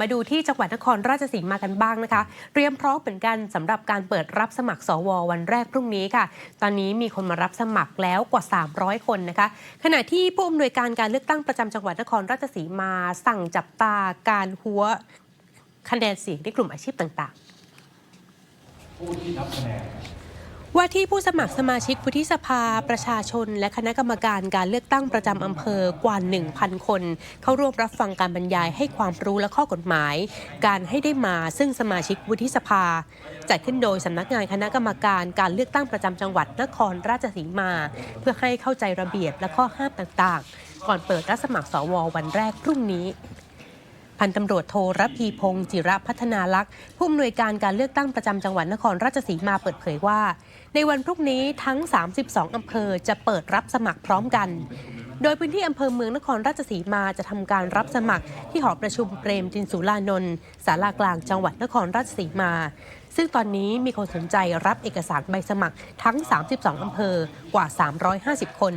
มาดูที่จังหวัดนครราชสีมากันบ้างนะคะ เตรียมพร้อมเหมือนกันสำหรับการเปิดรับสมัครสววันแรกพรุ่งนี้ค่ะ ตอนนี้มีคนมารับสมัครแล้วกว่า 300 คนนะคะ ขณะที่ผู้อำนวยการการเลือกตั้งประจำจังหวัดนครราชสีมาสั่งจับตาการหัวคะแนนเสียงในกลุ่มอาชีพต่างๆ ผู้ที่นับคะแนน ว่าที่ผู้สมัครสมาชิกวุฒิสภาประชาชน และคณะกรรมการการเลือกตั้งประจำอำเภอกว่า 1,000 คน เข้าร่วมรับฟังการบรรยายให้ความรู้และข้อกฎหมาย การให้ได้มาซึ่งสมาชิกวุฒิสภา จัดขึ้นโดยสำนักงานคณะกรรมการการเลือกตั้งประจำจังหวัดนครราชสีมา เพื่อให้เข้าใจระเบียบและข้อห้ามต่างๆ ก่อนเปิดรับสมัครสววันแรกพรุ่งนี้ พันตำรวจโทรพีพงศ์จิระพัฒนาลักษณ์ผู้อำนวยการการเลือกตั้งประจำจังหวัดนครราชสีมาเปิดเผยว่า ในวันพรุ่งนี้ทั้ง 32 อำเภอจะเปิดรับสมัครพร้อมกัน โดยพื้นที่อำเภอเมืองนครราชสีมาจะทำการรับสมัครที่หอประชุมเปรมจินสุรานนท์ศาลากลางจังหวัดนครราชสีมา ซึ่งตอนนี้มีคนสนใจรับเอกสารใบสมัครทั้ง 32 อำเภอกว่า 350 คน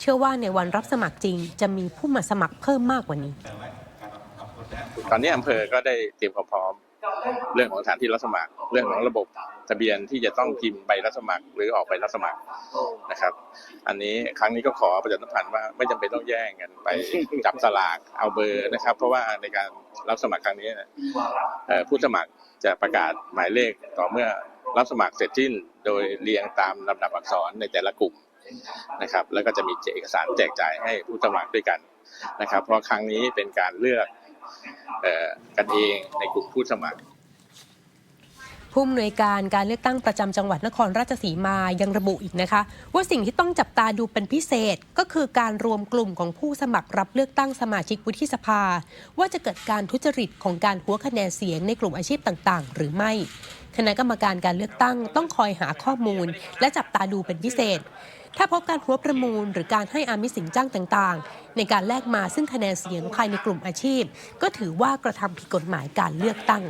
เชื่อว่าในวันรับสมัครจริงจะมีผู้มาสมัครเพิ่มมากกว่านี้ ตอนนี้อำเภอก็ได้เตรียมความพร้อม เรื่องของสถานที่รับสมัคร เรื่องของระบบทะเบียนที่จะต้องพิมพ์ใบรับสมัคร หรือออกใบรับสมัครนะครับ อันนี้ครั้งนี้ก็ขอประชาสัมพันธ์ว่าไม่จำเป็นต้องแย่งกันไปจับสลากเอาเบอร์นะครับ เพราะว่าในการรับสมัครครั้งนี้ผู้สมัครจะประกาศหมายเลขต่อเมื่อรับสมัครเสร็จสิ้นโดยเรียงตามลำดับอักษรในแต่ละกลุ่มนะครับ แล้วก็จะมีเอกสารแจกจ่ายให้ผู้สมัครด้วยกันนะครับ เพราะครั้งนี้เป็นการเลือก กันเองในกลุ่มผู้สมัครผู้อำนวยการการเลือกตั้งประจำจังหวัดนครราชสีมายังระบุอีกนะคะ ว่าสิ่งที่ต้องจับตาดูเป็นพิเศษก็คือการรวมกลุ่มของผู้สมัครรับเลือกตั้งสมาชิกวุฒิสภา ว่าจะเกิดการทุจริตของการหัวคะแนนเสียงในกลุ่มอาชีพต่าง ๆ หรือไม่ คณะกรรมการการเลือกตั้งต้องคอยหาข้อมูล และจับตาดูเป็นพิเศษ ถ้าพบการหัวประมูล หรือการให้อามิสินจ้างต่างๆ ในการแลกมาซึ่งคะแนนเสียงภายในกลุ่มอาชีพ ก็ถือว่ากระทำผิดกฎหมายการเลือกตั้ง